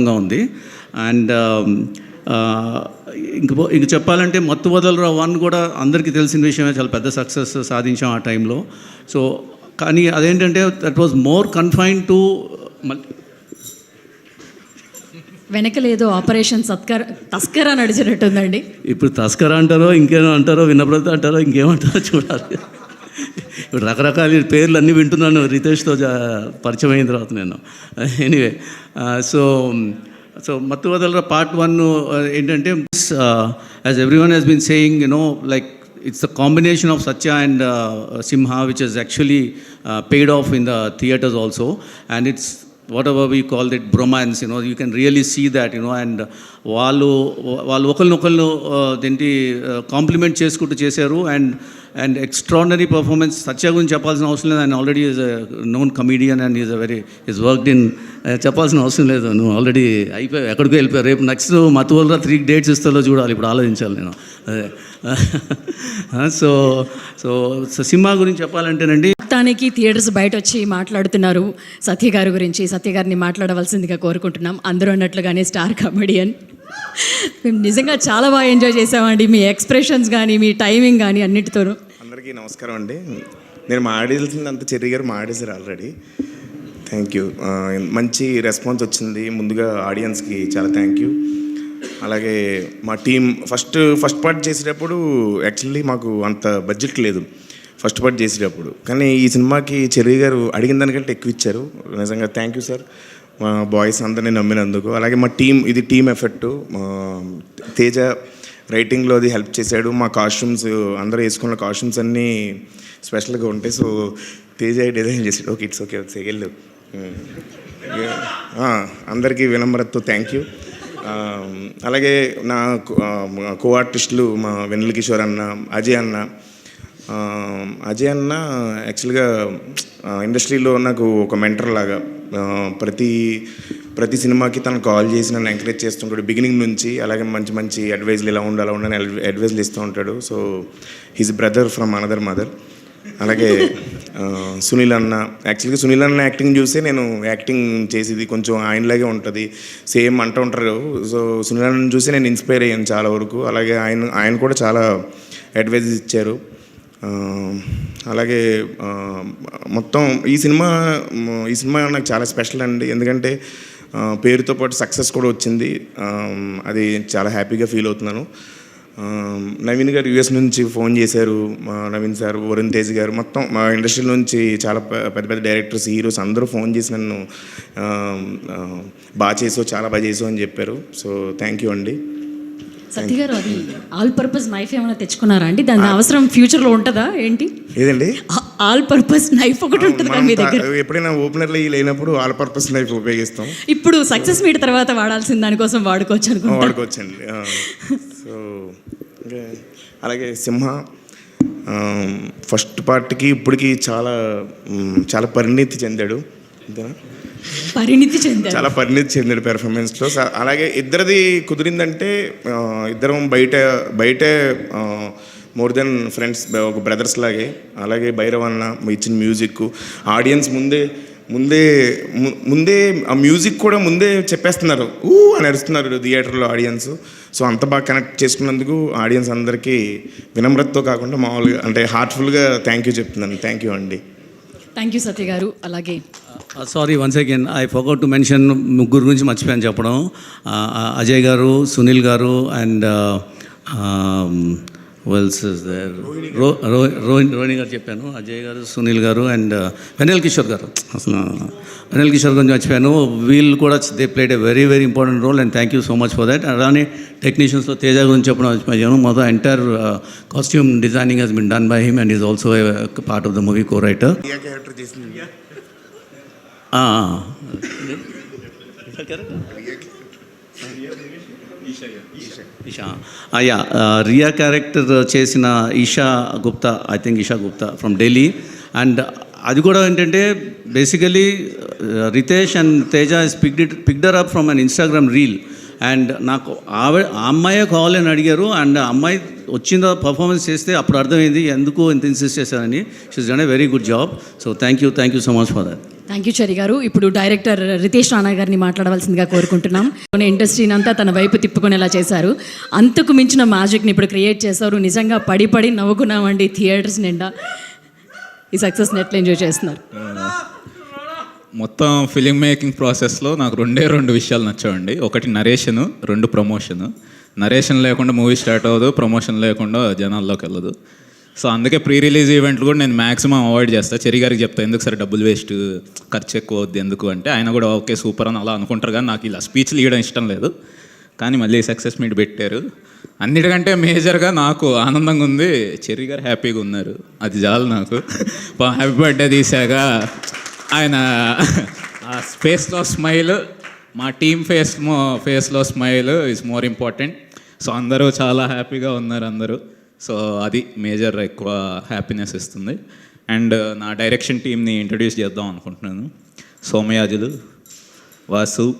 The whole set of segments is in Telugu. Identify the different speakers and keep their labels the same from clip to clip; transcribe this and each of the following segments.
Speaker 1: ఉంది. అండ్ ఇంక ఇంక చెప్పాలంటే మత్తు వదలరా వన్ కూడా అందరికీ తెలిసిన విషయమే. చాలా పెద్ద సక్సెస్ సాధించాం ఆ టైంలో. సో కానీ అదేంటంటే that was more confined to
Speaker 2: వెనకలేదో operation సత్కర్ తస్కరా నడిచినట్టుందండి.
Speaker 1: ఇప్పుడు తస్కర అంటారో ఇంకేమో అంటారో వినబ్రత అంటారో ఇంకేమంటారో చూడాలి. ఇప్పుడు రకరకాల పేర్లు అన్నీ వింటున్నాను రితేష్తో పరిచయం అయిన తర్వాత నేను. Anyway so so Mathu Vadalara part one ఏంటంటే as everyone he's been saying you know like it's the combination of Satya and Simha which is actually paid off in the theatres also and it's whatever we call that bromance bromance, you can really see that see and వాళ్ళు వాళ్ళు ఒకరినొకళ్ళు uh, దేంటి uh, కాంప్లిమెంట్ చేసుకుంటూ చేశారు. And and extraordinary performance Satya గురించి చెప్పాల్సిన అవసరం లేదు. ఆయన already is known comedian and is a very is worked in చెప్పాల్సిన అవసరం లేదు. నువ్వు ఆల్రెడీ అయిపోయావు ఎక్కడికో వెళ్ళిపోయావు రేపు నెక్స్ట్ మతు వల్ల త్రీ డేట్స్ ఇస్తాలో చూడాలి. ఇప్పుడు ఆలోచించాలి నేను. అదే. సో సో సినిమా గురించి చెప్పాలంటేనండి
Speaker 2: నిజానికి థియేటర్స్ బయట వచ్చి మాట్లాడుతున్నారు. సత్య గారి గురించి సత్య గారిని మాట్లాడవలసిందిగా కోరుకుంటున్నాం. అందరూ అన్నట్లుగానే స్టార్ కమెడియన్. మేము నిజంగా చాలా బాగా ఎంజాయ్ చేసామండి మీ ఎక్స్ప్రెషన్స్ కానీ మీ టైమింగ్ కానీ అన్నిటితోనూ.
Speaker 3: అందరికీ నమస్కారం అండి. నేను మాడేసింది అంత చెర్రి గారు మాడేశారు ఆల్రెడీ. Thank you. మంచి రెస్పాన్స్ వచ్చింది. ముందుగా ఆడియన్స్కి చాలా థ్యాంక్ యూ. అలాగే మా టీం ఫస్ట్ ఫస్ట్ పార్ట్ చేసేటప్పుడు యాక్చువల్లీ మాకు అంత బడ్జెట్ లేదు. ఫస్ట్ పార్ట్ చేసేటప్పుడు. కానీ ఈ సినిమాకి చెర్రి గారు అడిగిన దానికంటే ఎక్కువ ఇచ్చారు. నిజంగా థ్యాంక్ యూ సార్ మా బాయ్స్ అందరినీ నమ్మినందుకు. అలాగే మా టీం ఇది టీం ఎఫెక్ట్ తేజ రైటింగ్లో అది హెల్ప్ చేశాడు. మా కాస్ట్యూమ్స్ అందరూ వేసుకున్న కాస్ట్యూమ్స్ అన్నీ స్పెషల్గా ఉంటాయి. సో తేజ డిజైన్ చేశాడు. ఓకే ఇట్స్ ఓకే ఓకే వెళ్ళు. Hmm. అందరికీ వినమ్రతతో థ్యాంక్ యూ um, అలాగే నా కో ఆర్టిస్టులు మా వెన్నెల కిషోర్ అన్న అజయ్ అన్న అజయ్ అన్న యాక్చువల్గా ఇండస్ట్రీలో నాకు ఒక మెంటర్ లాగా ప్రతి ప్రతి సినిమాకి తను కాల్ చేసి నన్ను ఎంకరేజ్ చేస్తుంటాడు. బిగినింగ్ నుంచి అలాగే మంచి మంచి అడ్వైజ్లు ఇలా ఉండాలి అలా ఉండాలని అడ్వైజ్లు ఇస్తూ ఉంటాడు. So his brother from another mother అలాగే సునీల్ అన్న యాక్చువల్గా సునీల్ అన్న యాక్టింగ్ చూస్తే నేను యాక్టింగ్ చేసేది కొంచెం ఆయనలాగే ఉంటుంది. సేమ్ అంటూ ఉంటారు. సో సునీల్ అన్న చూసి నేను ఇన్స్పైర్ అయ్యాను చాలా వరకు. అలాగే ఆయన ఆయన కూడా చాలా అడ్వైజ్ ఇచ్చారు. అలాగే మొత్తం ఈ సినిమా ఈ సినిమా నాకు చాలా స్పెషల్ అండి. ఎందుకంటే పేరుతో పాటు సక్సెస్ కూడా వచ్చింది. అది చాలా హ్యాపీగా ఫీల్ అవుతున్నాను. నవీన్ గారు యూఎస్ నుంచి ఫోన్ చేశారు. మా నవీన్ సార్ వరుణ్ తేజ్ గారు మొత్తం మా ఇండస్ట్రీ నుంచి చాలా పెద్ద పెద్ద డైరెక్టర్స్ హీరోస్ అందరూ ఫోన్ చేసి నన్ను బాగా చేసావు చాలా బాగా చేసావు అని చెప్పారు. సో థ్యాంక్ యూ అండి.
Speaker 2: సత్య గారు అది ఆల్ పర్పస్ నైఫ్ ఏమైనా తెచ్చుకున్నారా అండి? దాని అవసరం ఫ్యూచర్లో ఉంటుందా? ఏంటి?
Speaker 3: ఏదండి?
Speaker 2: ఆల్ పర్పస్ నైఫ్ ఒకటి ఉంటుంది కదా మీ దగ్గర?
Speaker 3: ఎప్పుడైనా ఓపెనర్లు లేనప్పుడు ఆల్ పర్పస్ నైఫ్ ఉపయోగిస్తాం.
Speaker 2: ఇప్పుడు సక్సెస్ మీట్ తర్వాత వాడాల్సిన దానికోసం వాడుకోవచ్చు అనుకుంటా.
Speaker 3: వాడుకోవచ్చండి ఆ, సో అలాగే సింహ ఫస్ట్ పార్ట్కి ఇప్పటికి చాలా చాలా పరిణితి చెందాడు. అంతేనా?
Speaker 2: పరిణితి చెందారు.
Speaker 3: చాలా పరిణితి చెందాడు పెర్ఫార్మెన్స్లో అలాగే ఇద్దరిది కుదిరిందంటే ఇద్దరం బయట బయటే మోర్ దెన్ ఫ్రెండ్స్ ఒక బ్రదర్స్ లాగే. అలాగే భైరవ్ అన్న ఇచ్చిన మ్యూజిక్ ఆడియన్స్ ముందే ముందే ముందే ఆ మ్యూజిక్ కూడా ముందే చెప్పేస్తున్నారు. ఊ అని అరుస్తున్నారు థియేటర్లో ఆడియన్స్ సో అంత బాగా కనెక్ట్ చేసుకున్నందుకు ఆడియన్స్ అందరికీ వినమ్రతతో కాకుండా మామూలుగా అంటే హార్ట్ఫుల్గా థ్యాంక్ యూ చెప్తున్నాను. థ్యాంక్ యూ అండి.
Speaker 2: థ్యాంక్ యూ సత్య గారు. అలాగే
Speaker 1: sorry once again I forgot to mention ముగ్గురు గురించి మర్చిపోయాను చెప్పడం. Uh, అజయ్ గారు సునీల్ గారు అండ్ వెల్స్ రో రోహిణి రోహిణి గారు. చెప్పాను. అజయ్ గారు సునీల్ గారు అండ్ వెనల్ కిషోర్ గారు. అసలు వెనల్ కిషోర్ గురించి మర్చిపోయాను. వీళ్ళు కూడా they played a very very important role and thank you so much for that అలానే టెక్నీషియన్స్లో తేజ గురించి చెప్పడం మర్చిపోయాను. మొత్తం entire costume designing he's been done by him and is also part of the movie co writer Esha. Yeah Riya character చేసిన Esha Gupta I think Esha Gupta from Delhi. And అది కూడా ఏంటంటే basically Ritesh and Teja is picked it picked her up from an Instagram reel and నాకు ఆవిడ ఆ అమ్మాయే కావాలని అడిగారు. అండ్ ఆ అమ్మాయి వచ్చిన పర్ఫార్మెన్స్ చేస్తే అప్పుడు అర్థమైంది ఎందుకు ఇంత ఇన్సిస్ట్ చేశారని. She's done a very good job so thank you thank you so much for that
Speaker 2: thank you Chari గారు. ఇప్పుడు డైరెక్టర్ రితేష్ రాణా గారిని మాట్లాడవలసిందిగా కోరుకుంటున్నాం. ఇండస్ట్రీని అంతా తన వైపు తిప్పుకునేలా చేశారు. అంతకు మించిన మ్యాజిక్ని ఇప్పుడు క్రియేట్ చేశారు. నిజంగా పడి పడి నవ్వుకున్నామండి థియేటర్స్ నిండా. ఈ సక్సెస్ని ఎట్లా ఎంజాయ్ చేస్తున్నారు?
Speaker 4: మొత్తం ఫిలిం మేకింగ్ ప్రాసెస్లో నాకు రెండే రెండు విషయాలు నచ్చావండి. ఒకటి నరేషను రెండు ప్రమోషన్ నరేషన్ లేకుండా మూవీ స్టార్ట్ అవ్వదు ప్రమోషన్ లేకుండా జనాల్లోకి వెళ్ళదు. సో అందుకే ప్రీ రిలీజ్ ఈవెంట్లు కూడా నేను మాక్సిమం అవాయిడ్ చేస్తాను చెరి గారికి చెప్తాను ఎందుకు సరే డబ్బులు వేస్ట్ ఖర్చు ఎక్కువ అవుద్ది ఎందుకు? అంటే ఆయన కూడా ఓకే సూపర్ అని అలా అనుకుంటారు కానీ నాకు ఇలా స్పీచ్లు ఇవ్వడం ఇష్టం లేదు. కానీ మళ్ళీ సక్సెస్ మీట్ పెట్టారు. అన్నిటికంటే మేజర్గా నాకు ఆనందంగా ఉంది చెరి గారు హ్యాపీగా ఉన్నారు. అది చాలు నాకు. హ్యాపీ బర్త్డే తీసాక ఆయన ఆ స్పేస్లో స్మైల్ మా టీమ్ ఫేస్ ఫేస్లో smile is more important so అందరూ చాలా హ్యాపీగా ఉన్నారు అందరూ. సో అది మేజర్ ఎక్కువ హ్యాపీనెస్ ఇస్తుంది. అండ్ నా డైరెక్షన్ టీమ్ని ఇంట్రడ్యూస్ చేద్దాం అనుకుంటున్నాను. సోమయాజులు వాసు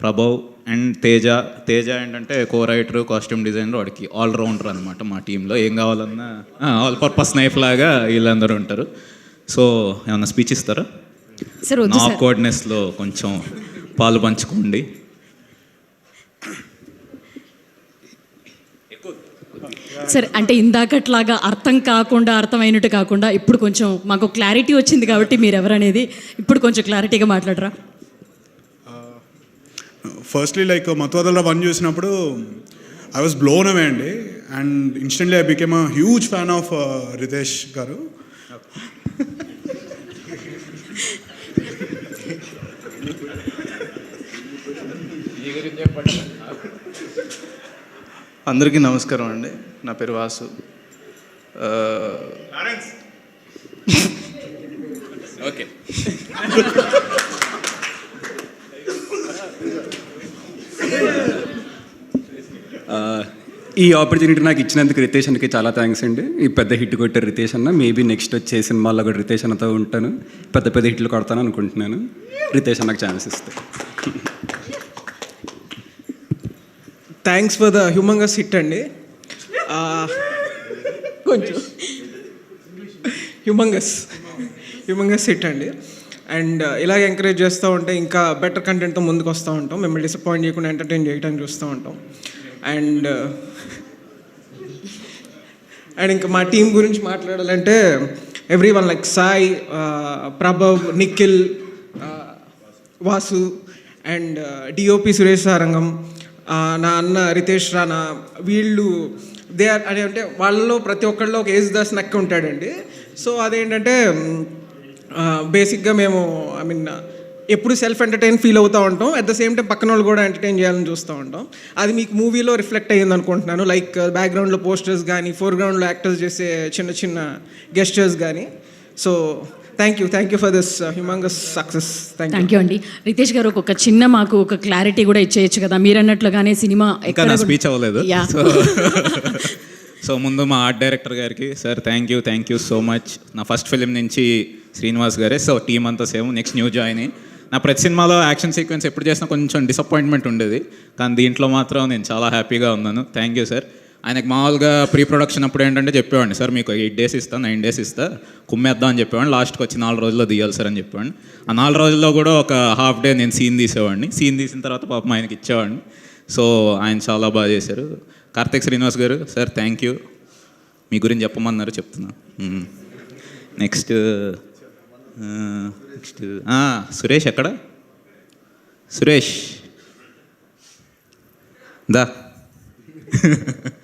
Speaker 4: ప్రభవ్ అండ్ తేజ. తేజ ఏంటంటే కో రైటర్ కాస్ట్యూమ్ డిజైనర్ వాడికి ఆల్ రౌండర్ అనమాట మా టీంలో ఏం కావాలన్నా ఆల్ పర్పస్ నైఫ్ లాగా వీళ్ళందరూ ఉంటారు. సో ఏమన్నా స్పీచ్ ఇస్తారా? నా
Speaker 2: సార్.
Speaker 4: కోడ్నెస్లో కొంచెం పాలు పంచుకోండి.
Speaker 2: సార్ అంటే ఇందాకట్లాగా అర్థం కాకుండా అర్థమైనట్టు కాకుండా ఇప్పుడు కొంచెం మాకు క్లారిటీ వచ్చింది కాబట్టి మీరు ఎవరనేది ఇప్పుడు కొంచెం క్లారిటీగా మాట్లాడరా?
Speaker 5: ఫస్ట్లీ లైక్ మత్వదల వన్ చూసినప్పుడు ఐ వాజ్ బ్లోన్ అవే అండి. And instantly I became a huge fan of Ritesh గారు.
Speaker 6: అందరికీ నమస్కారం అండి. నా పేరు వాసు. ఆ,
Speaker 4: ఓకే.
Speaker 7: ఈ ఆపర్చునిటీ నాకు ఇచ్చినందుకు రితేష్ అన్నకి చాలా థ్యాంక్స్ అండి. ఈ పెద్ద హిట్ కొట్టారు రితేష్ అన్న మేబీ నెక్స్ట్ వచ్చే సినిమాల్లో కూడా రితేష్ అన్నతో ఉంటాను. పెద్ద పెద్ద హిట్లు కొడతాను అనుకుంటున్నాను. రితేష్ అన్నకు ఛాన్స్ ఇస్తే.
Speaker 8: Thanks for the humongous hit అండి. కొంచెం. హ్యూమంగస్ హ్యూమంగస్ హిట్ అండి. అండ్ uh, ఇలాగ ఎంకరేజ్ చేస్తూ ఉంటే ఇంకా బెటర్ కంటెంట్తో ముందుకు వస్తూ ఉంటాం. మిమ్మల్ని డిసప్పాయింట్ చేయకుండా ఎంటర్టైన్ చేయడానికి చూస్తూ ఉంటాం. అండ్ uh, అండ్ ఇంకా మా టీం గురించి మాట్లాడాలంటే everyone like Sai Prabhav Nikhil Vasu and DOP Suresh Sarangam నా అన్న రితేష్ రానా వీళ్ళు దే ఆర్ అని అంటే వాళ్ళలో ప్రతి ఒక్కళ్ళలో ఒక ఏజ్ దాస్ నక్క ఉంటాడండి. సో అదేంటంటే బేసిక్గా మేము ఐ మీన్ ఎప్పుడు సెల్ఫ్ ఎంటర్టైన్ ఫీల్ అవుతూ ఉంటాం. అట్ ద సేమ్ టైం పక్కన వాళ్ళు కూడా ఎంటర్టైన్ చేయాలని చూస్తూ ఉంటాం. అది మీకు మూవీలో రిఫ్లెక్ట్ అయ్యింది అనుకుంటున్నాను. లైక్ బ్యాక్గ్రౌండ్లో పోస్టర్స్ కానీ ఫోర్గ్రౌండ్లో యాక్టర్స్ చేసే చిన్న చిన్న గెస్టర్స్ కానీ so thank you thank you for this humongous success thank you
Speaker 2: thank you అండి రితేష్ గారు ఒక చిన్న మాకు ఒక క్లారిటీ కూడా ఇచ్చేయచ్చు కదా. మీరు అన్నట్లుగానే సినిమా
Speaker 4: ఇంకా నా స్పీచ్ అవ్వలేదు. సో ముందు మా ఆర్ట్ డైరెక్టర్ గారికి sir thank you thank you so much నా ఫస్ట్ ఫిలిం నుంచి శ్రీనివాస్ గారే సో టీం అంతా సేమ్ నెక్స్ట్ న్యూ జాయిన్ నా ప్రతి సినిమాలో యాక్షన్ సీక్వెన్స్ ఎప్పుడు చేసినా కొంచెం డిసప్పాయింట్మెంట్ ఉండేది. కానీ దీంట్లో మాత్రం నేను చాలా హ్యాపీగా ఉన్నాను. థ్యాంక్ యూ సార్ ఆయనకు మామూలుగా ప్రీ ప్రొడక్షన్ అప్పుడు ఏంటంటే చెప్పేవాడిని సార్ మీకు ఎయిట్ డేస్ ఇస్తా నైన్ డేస్ ఇస్తా కుమ్మేద్దాం అని చెప్పేవాడిని. లాస్ట్కి వచ్చి నాలుగు రోజుల్లో తీయాలి సార్ అని చెప్పేవాడిని. ఆ నాలుగు రోజుల్లో కూడా ఒక హాఫ్ డే నేను సీన్ తీసేవాడిని. సీన్ తీసిన తర్వాత పాపం ఆయనకి ఇచ్చేవాడిని. సో ఆయన చాలా బాగా చేశారు. కార్తిక్ శ్రీనివాస్ గారు సార్ థ్యాంక్ యూ. మీ గురించి చెప్పమన్నారు చెప్తున్నా. నెక్స్ట్ నెక్స్ట్ సురేష్ ఎక్కడ? సురేష్. దా.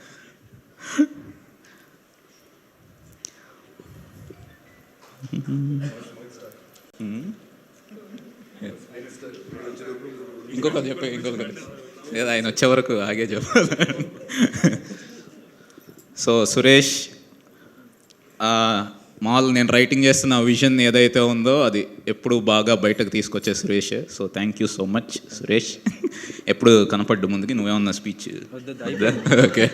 Speaker 4: ఇంకొక చెప్పే ఇంకొక లేదా ఆయన వచ్చే వరకు ఆగే చెప్పాలి. సో సురేష్ ఆ, మామూలు నేను రైటింగ్ చేస్తున్న విజన్ ఏదైతే ఉందో అది ఎప్పుడు బాగా బయటకు తీసుకొచ్చే Suresh. So thank you so much Suresh. ఎప్పుడు కనపడ్డు ముందుకి నువ్వేమన్నా స్పీచ్ ఓకే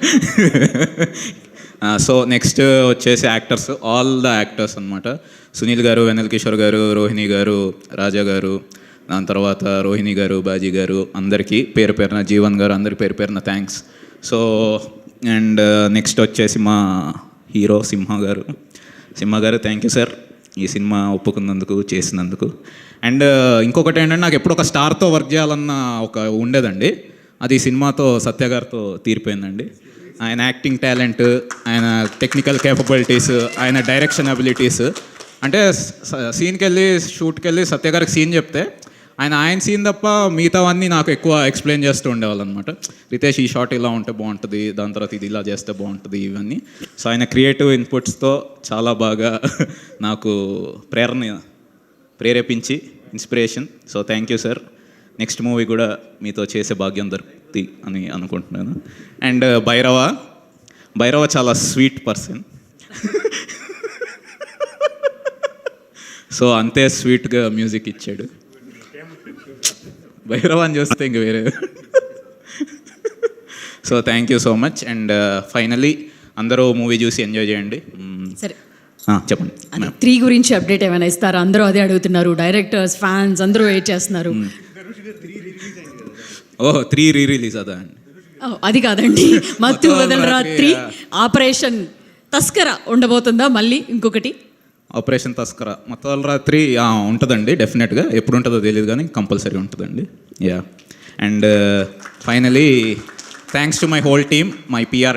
Speaker 4: సో నెక్స్ట్ వచ్చేసి యాక్టర్స్ ఆల్ ద యాక్టర్స్ అనమాట సునీల్ గారు వెనల్ కిషోర్ గారు రోహిణి గారు రాజా గారు దాని తర్వాత రోహిణి గారు బాజీ గారు అందరికీ పేరు పేరున జీవన్ గారు అందరి పేరు పేరున thanks so and next uh, వచ్చేసి మా హీరో సింహ గారు. సింహ గారు థ్యాంక్ యూ సార్ ఈ సినిమా ఒప్పుకున్నందుకు చేసినందుకు. అండ్ uh, ఇంకొకటి ఏంటంటే నాకు ఎప్పుడు ఒక స్టార్తో వర్క్ చేయాలన్న ఒక ఉండేదండి. అది సినిమాతో సత్య గారితో తీరిపోయిందండి. ఆయన యాక్టింగ్ టాలెంట్ ఆయన టెక్నికల్ కేపబిలిటీస్ ఆయన డైరెక్షన్ అబిలిటీస్ అంటే సీన్కి వెళ్ళి షూట్కి వెళ్ళి సత్య గారికి సీన్ చెప్తే ఆయన ఆయన సీన్ తప్ప మిగతావన్నీ నాకు ఎక్కువ ఎక్స్ప్లెయిన్ చేస్తూ ఉండేవాళ్ళు అనమాట రితేష్ ఈ షాట్ ఇలా ఉంటే బాగుంటుంది దాని తర్వాత ఇది ఇలా చేస్తే బాగుంటుంది ఇవన్నీ. సో ఆయన క్రియేటివ్ ఇన్పుట్స్తో చాలా బాగా నాకు ప్రేరణ ప్రేరేపించి inspiration so thank you sir next movie కూడా మీతో చేసే భాగ్యం దొరుకుతుంది. అని అనుకుంటున్నాను. అండ్ భైరవ భైరవ చాలా స్వీట్ పర్సన్. సో అంతే స్వీట్గా మ్యూజిక్ ఇచ్చాడు. భైరవ అని చూస్తే ఇంక వేరే. So thank you so much and finally అందరూ మూవీ చూసి ఎంజాయ్ చేయండి.
Speaker 2: సరే.
Speaker 4: ఆ, చెప్పండి.
Speaker 2: త్రీ గురించి అప్డేట్ ఏమైనా ఇస్తారా? అందరూ అదే అడుగుతున్నారు. డైరెక్టర్స్ ఫ్యాన్స్ అందరూ వెయిట్ చేస్తున్నారు.
Speaker 4: ఓహ్ త్రీ రీ రిలీజ్ అదా అండి?
Speaker 2: ఓ, అది కాదండి. మత్తు వదలరా త్రీ ఆపరేషన్ తస్కర ఉండబోతుందా? మళ్ళీ ఇంకొకటి.
Speaker 4: ఆపరేషన్ తస్కర. మొత్తం రాత్రి ఉంటుందండి డెఫినెట్గా ఎప్పుడు ఉంటుందో తెలియదు కానీ కంపల్సరీ ఉంటుందండి. Yeah and finally thanks to my whole team my PR